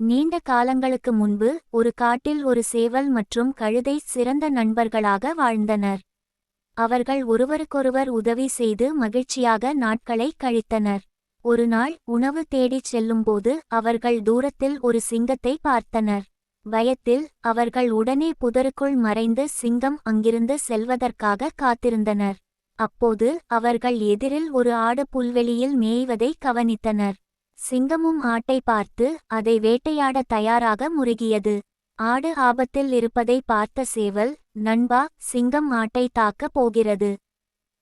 நீண்ட காலங்களுக்கு முன்பு ஒரு காட்டில் ஒரு சேவல் மற்றும் கழுதை சிறந்த நண்பர்களாக வாழ்ந்தனர். அவர்கள் ஒருவருக்கொருவர் உதவி செய்து மகிழ்ச்சியாக நாட்களை கழித்தனர். ஒரு நாள் உணவு தேடிச் செல்லும்போது அவர்கள் தூரத்தில் ஒரு சிங்கத்தை பார்த்தனர். பயத்தில் அவர்கள் உடனே புதருக்குள் மறைந்து சிங்கம் அங்கிருந்து செல்வதற்காக காத்திருந்தனர். அப்போது அவர்கள் எதிரில் ஒரு ஆடு புல்வெளியில் மேய்வதை கவனித்தனர். சிங்கமும் ஆட்டை பார்த்து அதை வேட்டையாட தயாராக முறுகியது. ஆடு ஆபத்தில் இருப்பதை பார்த்த சேவல் நண்பா சிங்கம் ஆட்டை தாக்கப் போகிறது.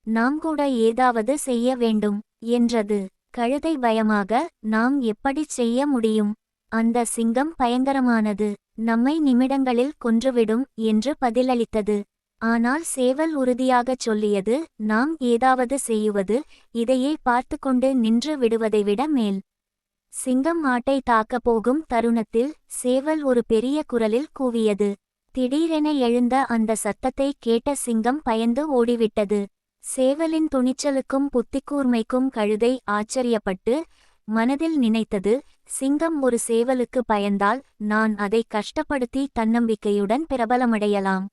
நாம் கூட ஏதாவது செய்ய வேண்டும் என்றது. கழுதை பயமாக நாம் எப்படிச் செய்ய முடியும்? அந்த சிங்கம் பயங்கரமானது நம்மை நிமிடங்களில் கொன்றுவிடும் என்று பதிலளித்தது. ஆனால் சேவல் உறுதியாகச் சொல்லியது நாம் ஏதாவது செய்யுவது இதையே பார்த்துக்கொண்டு நின்று விடுவதை விட மேல். சிங்கம் ஆட்டை தாக்கப் போகும் தருணத்தில் சேவல் ஒரு பெரிய குரலில் கூவியது. திடீரென எழுந்த அந்த சத்தத்தை கேட்ட சிங்கம் பயந்து ஓடிவிட்டது. சேவலின் துணிச்சலுக்கும் புத்திக்கூர்மைக்கும் கழுதை ஆச்சரியப்பட்டு மனதில் நினைத்தது சிங்கம் ஒரு சேவலுக்கு பயந்தால் நான் அதை கஷ்டப்படுத்தி தன்னம்பிக்கையுடன் பிரபலமடையலாம்.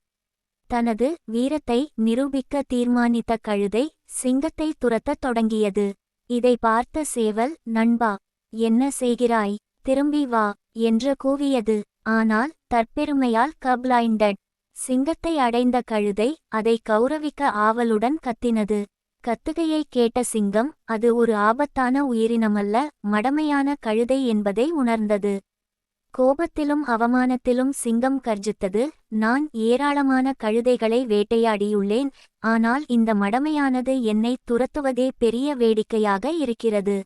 தனது வீரத்தை நிரூபிக்க தீர்மானித்த கழுதை சிங்கத்தை துரத்தத் தொடங்கியது. இதை பார்த்த சேவல் நண்பா என்ன செய்கிறாய்? திரும்பி வா என்று கூவியது. ஆனால் தற்பெருமையால் கப்ளைண்டட். சிங்கத்தை அடைந்த கழுதை அதை கௌரவிக்க ஆவலுடன் கத்தினது. கத்துகையை கேட்ட சிங்கம் அது ஒரு ஆபத்தான உயிரினமல்ல மடமையான கழுதை என்பதை உணர்ந்தது. கோபத்திலும் அவமானத்திலும் சிங்கம் கர்ஜித்தது. நான் ஏராளமான கழுதைகளை வேட்டையாடியுள்ளேன் ஆனால் இந்த மடமையானது என்னை துரத்துவதே பெரிய வேடிக்கையாக இருக்கிறது.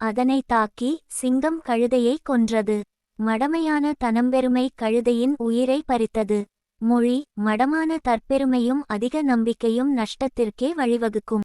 அதனை தாக்கி சிங்கம் கழுதையை கொன்றது. மடமையான தனம்பெருமை கழுதையின் உயிரை பறித்தது. மொழி மடமான தற்பெருமையும் அதிக நம்பிக்கையும் நஷ்டத்திற்கே வழிவகுக்கும்.